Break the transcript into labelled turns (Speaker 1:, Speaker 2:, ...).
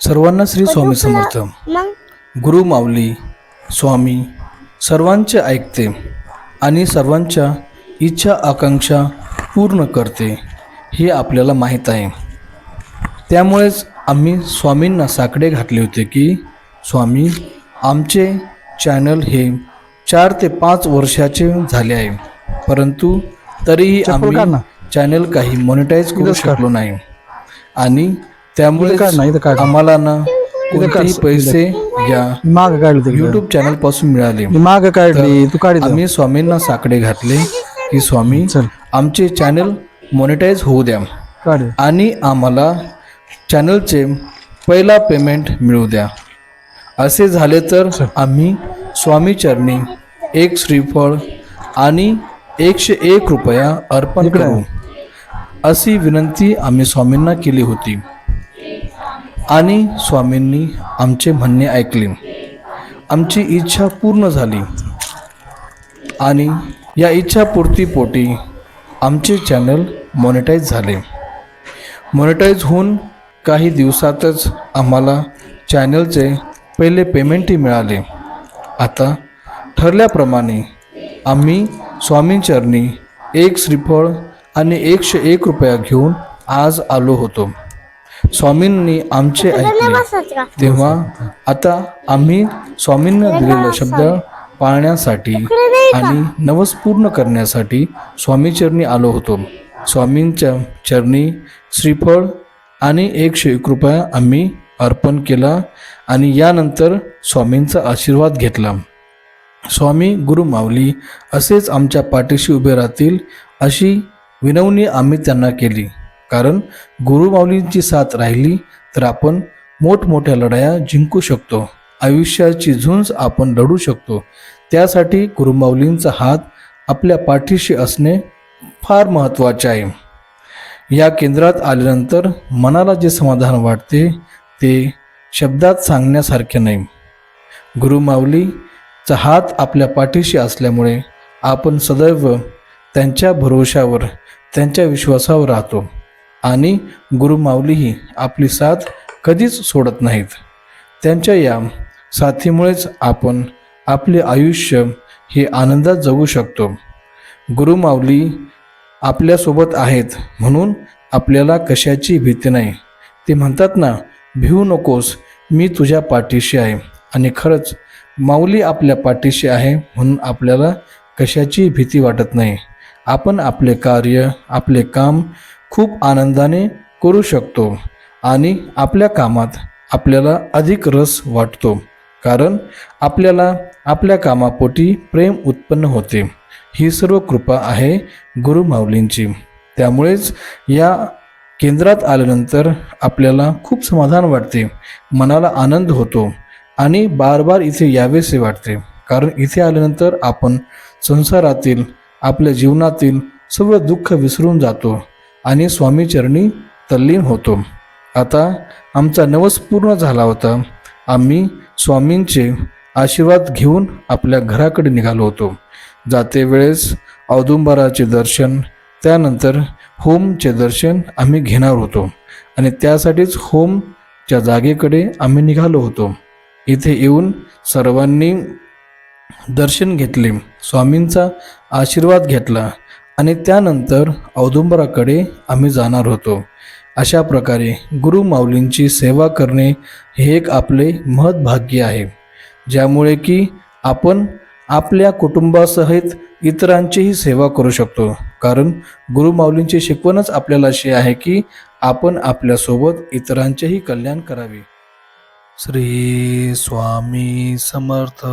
Speaker 1: सर्वांना श्री स्वामी समर्थ.
Speaker 2: मग?
Speaker 1: गुरु माऊली स्वामी सर्वांचे ऐकते आणि सर्वांच्या इच्छा आकांक्षा पूर्ण करते हे आपल्याला माहीत आहे. त्यामुळेच आम्ही स्वामींना साकडे घातले होते की स्वामी आमचे चॅनल हे चार ते पाच वर्षाचे झाले आहे परंतु तरीही. आम्ही चॅनल काही मॉनिटाईज करू. शकलो नाही. आणि त्यामुळे
Speaker 3: इथं काढ ना, इथं काढ.
Speaker 1: आम्हाला ना कोणतेही. पैसे या
Speaker 3: माग काढली
Speaker 1: युट्यूब चॅनलपासून मिळाले.
Speaker 3: माग काढली तू काढी
Speaker 1: आम्ही स्वामींना साकडे घातले. की स्वामी आमचे चॅनल मॉनिटाईज होऊ द्या. आणि आम्हाला चॅनलचे पहिला पेमेंट मिळू द्या. असे झाले तर आम्ही स्वामी चरणी एक श्रीफळ आणि एकशे एक रुपया अर्पण करू. अशी विनंती आम्ही स्वामींना केली होती. आणि स्वामींनी आमचे म्हणणे ऐकले. आमची इच्छा पूर्ण झाली. आणि या इच्छापूर्तीपोटी आमचे चॅनल मॉनिटाईज झाले. मॉनिटाईज होऊन काही दिवसातच आम्हाला चॅनलचे पहिले पेमेंटही मिळाले. आता ठरल्याप्रमाणे आम्ही स्वामींचरणी एक श्रीफळ आणि एकशे एक रुपया घेऊन आज आलो होतो. स्वामींनी आमचे ऐकले. तेव्हा आता आम्ही स्वामींना दिलेला शब्द पाळण्यासाठी आणि नवस पूर्ण करण्यासाठी स्वामीचरणी आलो होतो. स्वामींच्या चरणी श्रीफळ आणि एकशे एक रुपया आम्ही अर्पण केला आणि यानंतर स्वामींचा आशीर्वाद घेतला. स्वामी गुरु माऊली असेच आमच्या पाठीशी उभे राहतील अशी विनवणी आम्ही त्यांना केली. कारण गुरुमाऊलींची साथ राहिली तर आपण मोठमोठ्या लढाया जिंकू शकतो. आयुष्याची झुंज आपण लढू शकतो. त्यासाठी गुरुमाऊलींचा हात आपल्या पाठीशी असणे फार महत्त्वाचे आहे. या केंद्रात आल्यानंतर मनाला जे समाधान वाटते ते शब्दात सांगण्यासारखे नाही. गुरुमाऊलीचा हात आपल्या पाठीशी असल्यामुळे आपण सदैव त्यांच्या भरोशावर त्यांच्या विश्वासावर राहतो. आणि गुरुमाऊलीही आपली साथ कधीच सोडत नाहीत. त्यांच्या या साथीमुळेच आपण आपले आयुष्य हे आनंदात जगू शकतो. गुरुमाऊली आपल्यासोबत आहेत म्हणून आपल्याला कशाची भीती नाही. ते म्हणतात ना भिवू नकोस मी तुझ्या पाठीशी आहे. आणि खरंच माऊली आपल्या पाठीशी आहे म्हणून आपल्याला कशाची भीती वाटत नाही. आपण आपले कार्य आपले काम खूप आनंदाने करू शकतो आणि आपल्या कामात आपल्याला अधिक रस वाटतो. कारण आपल्याला आपल्या कामापोटी प्रेम उत्पन्न होते. ही सर्व कृपा आहे गुरुमाऊलींची त्यामुळेच या केंद्रात आल्यानंतर आपल्याला खूप समाधान वाटते. मनाला आनंद होतो आणि बार बार इथे यावेसे वाटते. कारण इथे आल्यानंतर आपण संसारातील आपल्या जीवनातील सर्व दुःख विसरून जातो. आणि स्वामीचरणी तल्लीन होतो. आता आमचा नवस पूर्ण झाला होता. आम्ही स्वामींचे आशीर्वाद घेऊन आपल्या घराकडे निघालो होतो. जाते वेळेस औदुंबराचे दर्शन त्यानंतर होमचे दर्शन आम्ही घेणार होतो आणि त्यासाठीच होमच्या जागेकडे आम्ही निघालो होतो. इथे येऊन सर्वांनी दर्शन घेतले. स्वामींचा आशीर्वाद घेतला. आणि त्यानंतर औदुंबराकडे आम्ही जाणार होतो. अशा प्रकारे गुरु माऊलींची सेवा करणे हे एक आपले महत्भाग्य आहे. ज्यामुळे की आपण आपल्या कुटुंबासहित इतरांचीही सेवा करू शकतो. कारण गुरु माऊलींची शिकवणच आपल्याला अशी आहे की आपण आपल्यासोबत इतरांचेही कल्याण करावे. श्री स्वामी समर्थ.